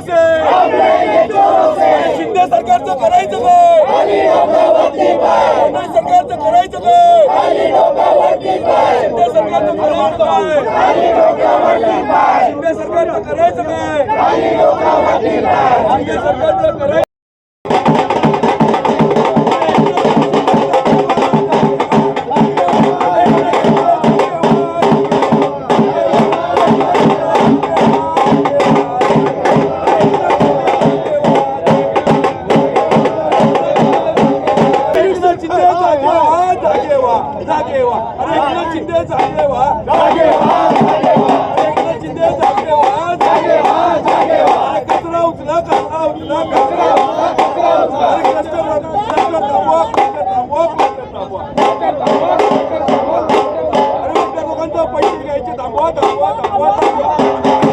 चोरों से शिंदे सरकारचं करायचं काय सरकारचं करायचं काय शिंदे सरकारचं करायचं काय जागे वा जागे व्हा अरे एकनाथ शिंदे जागे जागे एकनाथ शिंदे जागे जागे जागे कचरा उचला कचरा उचला कचरा उचला कचरा उचला अरे क्लस्टर क्लस्टर थांबवा थांबवा थांबवा अरे आपल्या लोकांचा पैसे घ्यायचे थांबवा थांबवा थांबवा थांबवा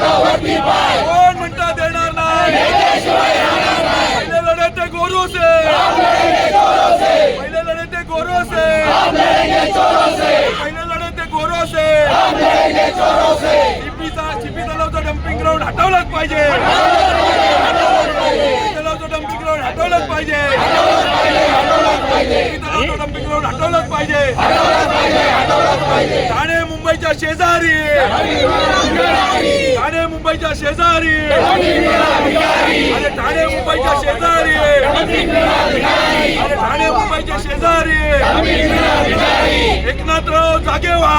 कोण म्हणता देणार नाही? पहिले लढे ते गोरू से पहिले लढे ते गोरो से पहिले लढे ते गोरो से शेजारी. ठाणे मुंबईच्या शेजारी. अरे ठाणे मुंबईच्या शेजारी. अरे ठाणे मुंबईच्या शेजारी. एकनाथराव जागेवा